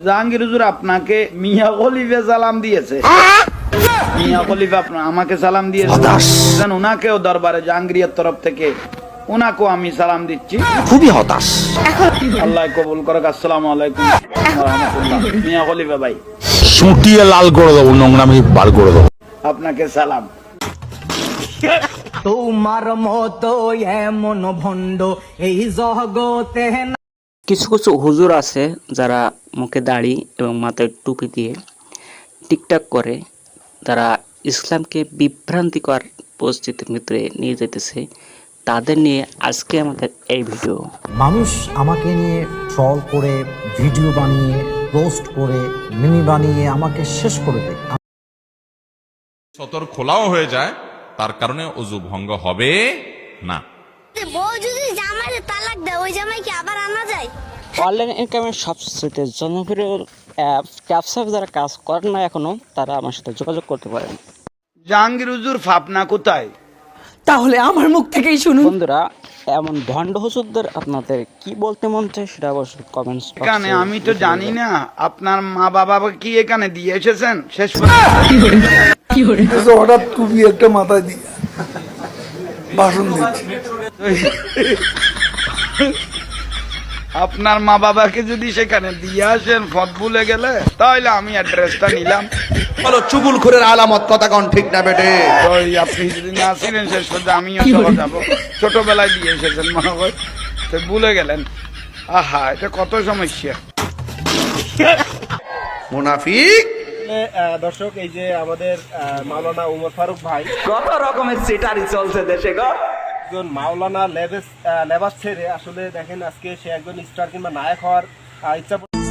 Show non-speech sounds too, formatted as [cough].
জাহাঙ্গীর হুজুর আপনাকে মিয়া খলিফে সালাম দিয়েছে। মিয়া খলিফা আপনার আমাকে সালাম দিয়েছে। দেন উনাকেও দরবারে জাহাঙ্গীরের তরফ থেকে উনাকেও আমি সালাম দিচ্ছি। খুবই হতাশ। আল্লাহ কবুল করক। আসসালামু আলাইকুম মিয়া খলিফা ভাই। সুটিয়ে লাল করে দেবো নোংরামি বার করে দেবো। আপনাকে সালাম। তোমার মতো এমন ভণ্ড এই জগতে না কিছু কিছু হুজুর আছে যারা মুখে দাড়ি এবং মাথায় টুপি দিয়ে টিকটাক করে তারা ইসলামকে বিভ্রান্তিকর পরিস্থিতির ভিতরে নিয়ে যেতেছে তাদের নিয়ে আজকে আমাদের এই ভিডিও। মানুষ আমাকে নিয়ে ট্রল করে ভিডিও বানিয়ে পোস্ট করে মিমি বানিয়ে আমাকে শেষ করে দেয়। সতর খোলাও হয়ে যায় তার কারণে অজু ভঙ্গ হবে না। বউ যদি জামাইরে তালাক দেয় ওই জামাই কি অনলাইন ইনকামের সবচেয়ে জনপ্রিয় অ্যাপ ক্যাপসাপ যারা কাজ করেন না এখনও তারা আমার সাথে যোগাযোগ করতে পারেন। জাহাঙ্গীর হুজুর ফাপনা কোথায়? তাহলে আমার মুখ থেকেই শুনুন। বন্ধুরা এমন ভণ্ড হুজুরদের আপনাদের কি বলতে মন চায় সেটা অবশ্যই কমেন্টস এখানে আমি তো জানি না আপনার মা বাবা কি এখানে দিয়ে এসেছেন? শেষ কি পর্যন্ত হঠাৎ টুপি একটা মাথায় দিয়ে ভাষণ দিচ্ছে। [laughs] আপনার মা বাবাকে যদি সেখানে দিয়ে আসেন ফত ভুলে গেলে তাহলে আমি অ্যাড্রেসটা নিলাম। বলো চুগুল খুরের আলামত কথা কন ঠিক না বেটে? ওই আপনি যদি না ছিলেন শেষ পর্যন্ত আমিও চলে যাব। ছোটবেলায় দিয়ে এসেছেন মনে হয় তো ভুলে গেলেন। আহা এটা কত সমস্যা। মুনাফিক? দর্শক এই যে আমাদের আহ, মাওলানা উমর ফারুক ভাই। কত রকমের সিটারি চলছে দেশে গো? একজন মাওলানা লেবাস লেবাস ছেড়ে আসলে দেখেন আজকে সে একজন স্টার কিংবা নায়ক হওয়ার ইচ্ছা